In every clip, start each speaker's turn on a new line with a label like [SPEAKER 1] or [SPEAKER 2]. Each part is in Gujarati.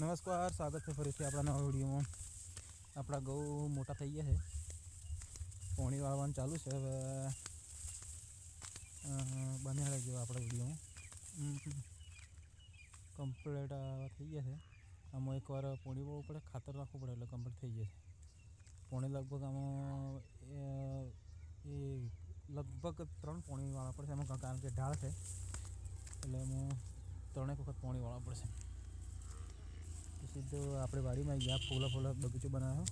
[SPEAKER 1] નમસ્કાર સ્વાગત છે ફરીથી આપણા નવા વિડીયોમાં આપણા ગૌ મોટા થઈ ગયા છે પોણી વાળવાનું ચાલુ છે હવે બન્યા રહેજો આપણા વિડીયોમાં કમ્પ્લીટ થઈ ગયા છે આમાં એકવાર પોણી વાળવું પડે ખાતર રાખવું પડે એટલે કમ્પ્લીટ થઈ જાય છે પોણી લગભગ આમાં એ લગભગ ત્રણ પોણીવાળા પડશે એમાં કારણ કે ઢાળ છે એટલે હું ત્રણેક વખત પોણીવાળા પડશે पी तो आप बाड़ी में गया फूला फूला बगीचो बनाया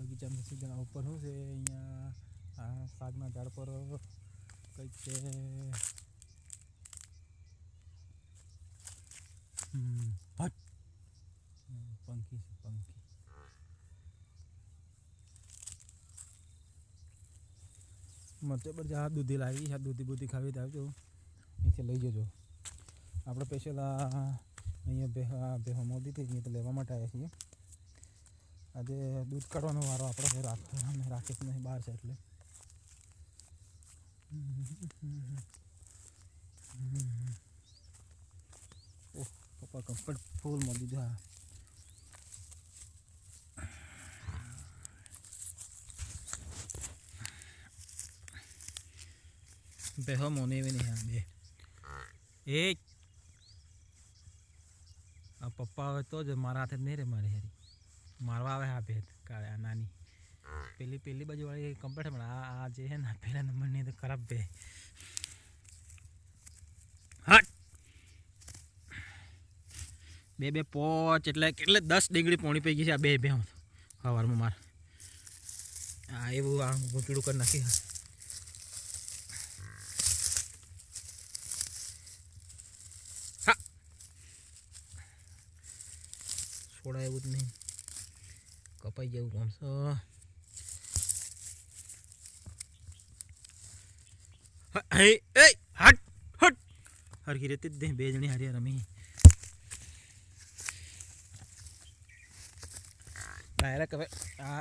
[SPEAKER 1] बगीचा में सीधा ऊपर हूँ झाड़ पर कई मत पर जहाँ दूधी लाई दूधी बूधी खावी तो नीचे लई जाओ આપડે પેસેલ આ અહીંયા બેહા બેહો મોદી તે ની લેવા મટાય છે આજે દૂધ કાઢવાનો વારો આપડો છે રાખતો નહી રાખિસ નહી બહાર છે એટલે ઓ પપ્પા કમ્ફર્ટફુલ મોદીજા બેહો મોની વેનીયાં બે એક પપ્પા હોય તો જ મારા હાથે જ નહીં રે મારી હેરી મારવા આવે આ ભેદ કાળે આ નાની પેલી પેલી બાજુવાળી કમ્પ્લેટ પણ આ આ જે છે ને પહેલા નંબરની તો ખરાબ ભે હટ બે બે પોચ એટલે કેટલે દસ ડિગ્રી પોણી પડી ગઈ છે આ બે બે સવારમાં મારે હા એવું આ ઘૂંટડું કરી નાખી पड़ा है उतने कपाई जाऊ कौन हट हट हर की रेत दे बेजनी हरी रमी डायरेक्ट अबे आ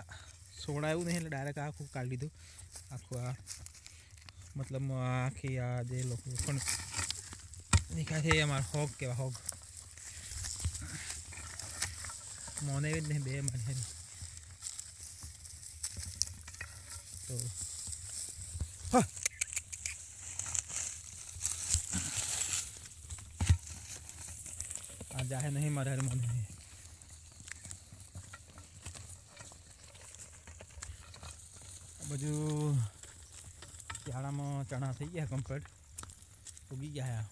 [SPEAKER 1] सोड़ा है उन्हें डायरेक्ट आँख को काट दी दो मतलब आँख या लोग फन दिखा हॉग के हॉग मोने ने बे मने तो हाँ। आ जाए नहीं मरहर मोने चारा सियाड़ा में चना थी गया कम्पर्ट उगी गया है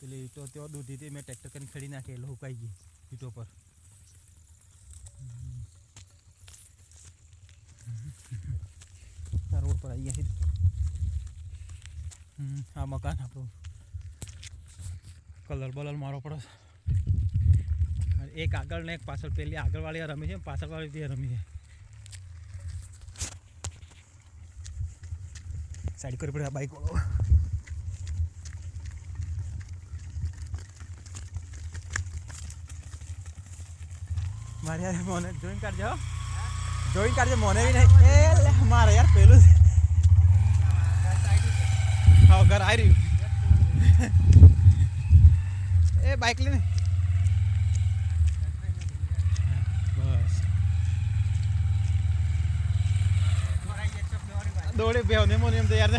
[SPEAKER 1] पेली ईटो दूधी थी मैं ट्रेक्टर कर खड़ी नाखे लुकाई गई ईटो पर રોડ પર આવી ગયા છે આ મકાન કલર બલર મારો પડે એક આગળ ને એક પાછળ પેલી આગળ આગળવાળી રમી છે પાછળ વાળી ત્યાં રમી છે સાઈડ કરવી પડે આ બાઈક વાળો મારે મને જોઈન કાઢ જાઓ જોઈન કાઢજે મને બી નહીં એ લે મારે યાર પેલું હા ઘર આવી રહ્યું એ બાઇક લઈને દોડે બેહો ને મોની એમ તો યાર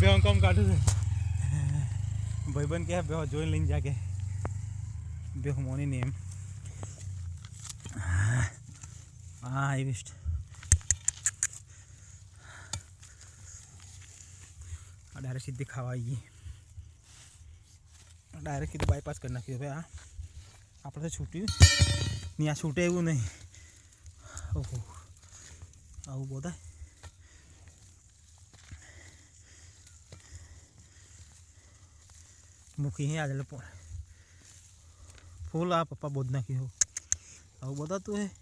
[SPEAKER 1] બેહો કોમ કાઢું છે ભાઈબંધ કે બેહો જોઈન લઈને જાગે બેહો મોની ને એમ Ah, ich डायरेक्ट सीधे खावा डायरेक्ट सीधे बाईपास करना क्यों हाँ आप लोग तो छूटे नहीं आ छूटे हुए नहीं ओहो आओ बोलता है मुखी है आज लोग फूल आप पापा बोलना क्यों आओ बोलता तू है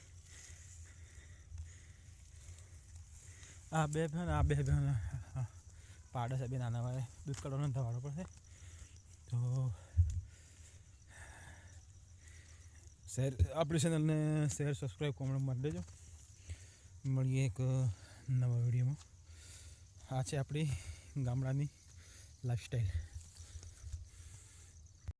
[SPEAKER 1] આ બે બહેન આ બે બહેન પાડે છે બે નાના ભાઈ દૂધ કાઢવાનો ધવાડો પડશે તો શેર આપણી ચેનલને શેર સબસ્ક્રાઈબ કોમેન્ટ મારી દેજો મળીએ એક નવા વિડીયોમાં આ છે આપણી ગામડાની લાઈફસ્ટાઈલ